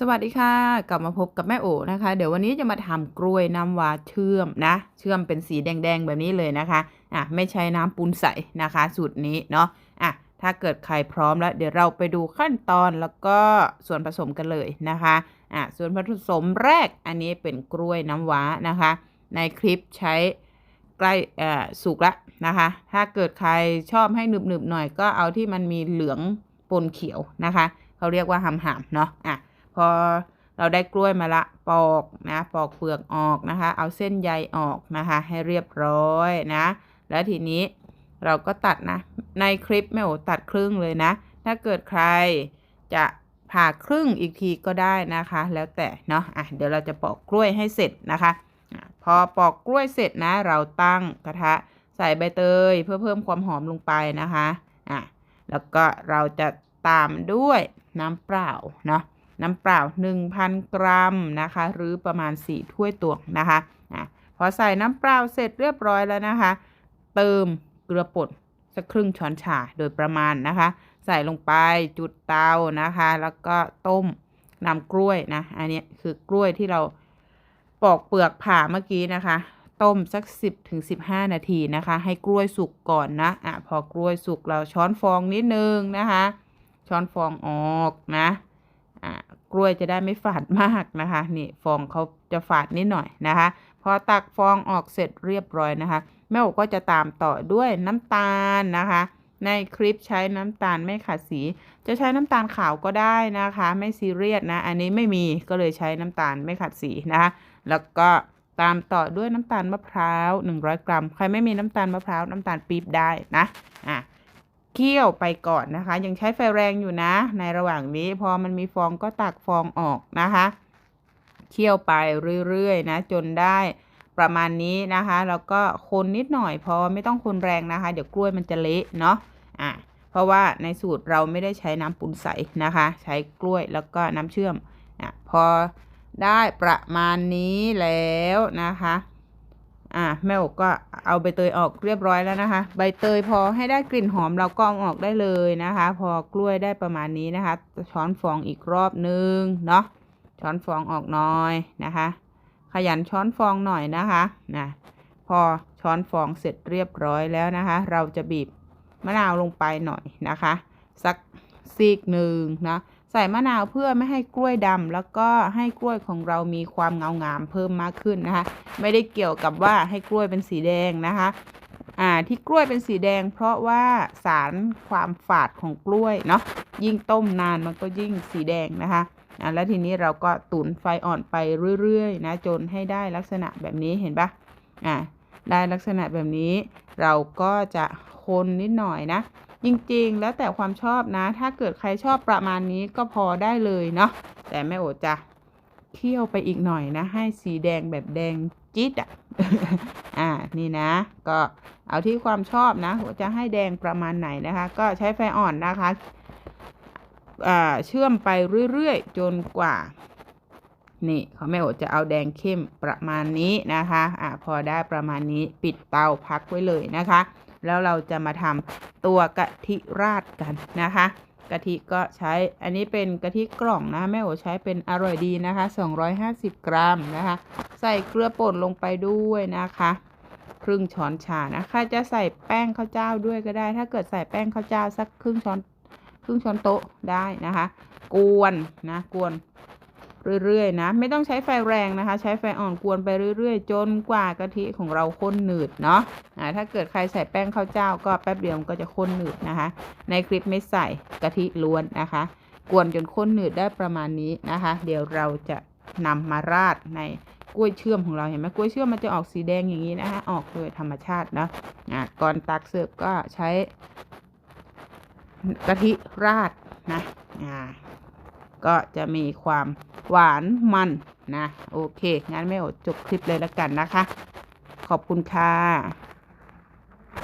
สวัสดีค่ะ กลับมาพบกับแม่โอนะคะ เดี๋ยววันนี้จะมาทำกล้วยน้ำว้าเชื่อมนะ เชื่อมเป็นสีแดงๆแบบนี้เลยนะคะอะไม่ใช้น้ำปูนใสนะคะ สูตรนี้เนาะอะถ้าเกิดใครพร้อมแล้ว เดี๋ยวเราไปดูขั้นตอนแล้วก็ส่วนผสมกันเลยนะคะอะส่วนผสมแรกอันนี้เป็นกล้วยน้ำว้านะคะ ในคลิปใช้ใกล้อ่อสุกละนะคะ ถ้าเกิดใครชอบให้หนึบๆหน่อยก็เอาที่มันมีเหลืองปนเขียวนะคะเขาเรียกว่าหำๆเนาะอะ พอเราได้กล้วยมาละปอกนะปอกเปลือกออกนะคะ เอาเส้นใยออกนะคะ ให้เรียบร้อยนะ แล้วทีนี้เราก็ตัดนะ ในคลิปแม่โอตัดครึ่งเลยนะ ถ้าเกิดใครจะผ่าครึ่งอีกทีก็ได้นะคะ แล้วแต่เนาะอะเดี๋ยวเราจะปอกกล้วยให้เสร็จนะคะอะพอปอกกล้วยเสร็จนะ เราตั้งกระทะใส่ใบเตยเพื่อเพิ่มความหอมลงไปนะคะอะแล้วก็เราจะตามด้วยน้ำเปล่าเนาะ น้ำเปล่า 1,000 กรัมนะคะ หรือประมาณ 4 ถ้วยตวงนะคะอะพอใส่น้ำเปล่าเสร็จเรียบร้อยแล้วนะคะ เติมเกลือป่นสักครึ่งช้อนชาโดยประมาณนะคะ ใส่ลงไปจุดเตานะคะ แล้วก็ต้มน้ำกล้วยนะ อันนี้คือกล้วยที่เราปอกเปลือกผ่าเมื่อกี้นะคะ ต้มสัก 10ถึง15 นาทีนะคะ ให้กล้วยสุกก่อนนะอะพอกล้วยสุกเราช้อนฟองนิดนึงนะคะ ช้อนฟองออกนะ อ่ากล้วยจะได้ไม่ฝาดมากนะคะ นี่ฟองเขาจะฝาดนิดหน่อยนะคะ พอตักฟองออกเสร็จเรียบร้อยนะคะ แม่โอก็จะตามต่อด้วยน้ำตาลนะคะ ในคลิปใช้น้ำตาลไม่ขัดสี จะใช้น้ำตาลขาวก็ได้นะคะ ไม่ซีเรียสนะ อันนี้ไม่มีก็เลยใช้น้ำตาลไม่ขัดสีนะคะ แล้วก็ตามต่อด้วยน้ำตาลมะพร้าว 100 กรัม ใครไม่มีน้ำตาลมะพร้าวน้ำตาลปี๊บได้นะ อะ เคี่ยวไปก่อนนะคะ ยังใช้ไฟแรงอยู่นะ ในระหว่างนี้พอมันมีฟองก็ตักฟองออกนะคะเคี่ยวไปเรื่อยๆนะจนได้ประมาณนี้นะคะ แล้วก็คนนิดหน่อยพอไม่ต้องคนแรงนะคะ เดี๋ยวกล้วยมันจะเละเนาะอะเพราะว่าในสูตรเราไม่ได้ใช้น้ำปูนใสนะคะ ใช้กล้วยแล้วก็น้ำเชื่อมอะพอได้ประมาณนี้แล้วนะคะ อะแม่อกก็เอาใบเตยออกเรียบร้อยแล้วนะคะ ใบเตยพอให้ได้กลิ่นหอมเราก็อออกได้เลยนะคะ พอกล้วยได้ประมาณนี้นะคะ ช้อนฟองอีกรอบนึงเนาะช้อนฟองออกหน่อยนะคะ ขยันช้อนฟองหน่อยนะคะนะพอช้อนฟองเสร็จเรียบร้อยแล้วนะคะ เราจะบีบมะนาวลงไปหน่อยนะคะ สักซีกหนึ่งนะ ใส่มะนาวเพื่อไม่ให้กล้วยดำแล้วก็ให้กล้วยของเรามีความเงางามเพิ่มมากขึ้นนะคะ ไม่ได้เกี่ยวกับว่าให้กล้วยเป็นสีแดงนะคะอ่าที่กล้วยเป็นสีแดง เพราะว่าสารความฝาดของกล้วยเนาะยิ่งต้มนานมันก็ยิ่งสีแดงนะคะอ่าแล้วทีนี้เราก็ตุ๋นไฟอ่อนไปเรื่อยๆนะจนให้ได้ลักษณะแบบนี้เห็นปะอ่าได้ลักษณะแบบนี้ เราก็จะคนนิดหน่อยนะ จริงๆ แล้วแต่ความชอบนะ ถ้าเกิดใครชอบประมาณนี้ก็พอได้เลยเนาะแต่แม่โอจะเคี่ยวไปอีกหน่อยนะ ให้สีแดงแบบแดงจี๊ดอะอ่านี่นะ ก็เอาที่ความชอบนะจะให้แดงประมาณไหนนะคะ ก็ใช้ไฟอ่อนนะคะอ่าเชื่อมไปเรื่อยๆ จนกว่า นี่เขาแม่โอจะเอาแดงเข้มประมาณนี้นะคะอ่าพอได้ประมาณนี้ปิดเตาพักไว้เลยนะคะ แล้วเราจะมาทำตัวกะทิราดกันนะคะกะทิก็ใช้อันนี้เป็นกะทิกล่องนะแม่โอใช้เป็นอร่อยดีนะคะ 250 กรัมนะคะ ใส่เกลือป่นลงไปด้วยนะคะ ครึ่งช้อนชานะครจะใส่แป้งข้าวเจ้าด้วยก็ได้ ถ้าเกิดใส่แป้งข้าวเจ้าสักครึ่งช้อนครึ่งช้อนโต๊ะได้นะคะ กวนนะกวน เรื่อยๆนะ ไม่ต้องใช้ไฟแรงนะคะ ใช้ไฟอ่อนกวนไปเรื่อยๆ จนกว่ากะทิของเราข้นหนืดเนาะอ่าถ้าเกิดใครใส่แป้งข้าวเจ้าก็แป๊บเดียวก็จะข้นหนืดนะคะ ในคลิปไม่ใส่กะทิล้วนนะคะ กวนจนข้นหนืดได้ประมาณนี้นะคะ เดี๋ยวเราจะนำมาราดในกล้วยเชื่อมของเราเห็นไหมกล้วยเชื่อมมันจะออกสีแดงอย่างนี้นะคะออกโดยธรรมชาตินะอะก่อนตักเสิร์ฟก็ใช้กะทิราดนะอ่าก็จะมีความ หวานมันนะ โอเค งั้นไม่อดจบคลิปเลยแล้วกันนะคะ ขอบคุณค่ะ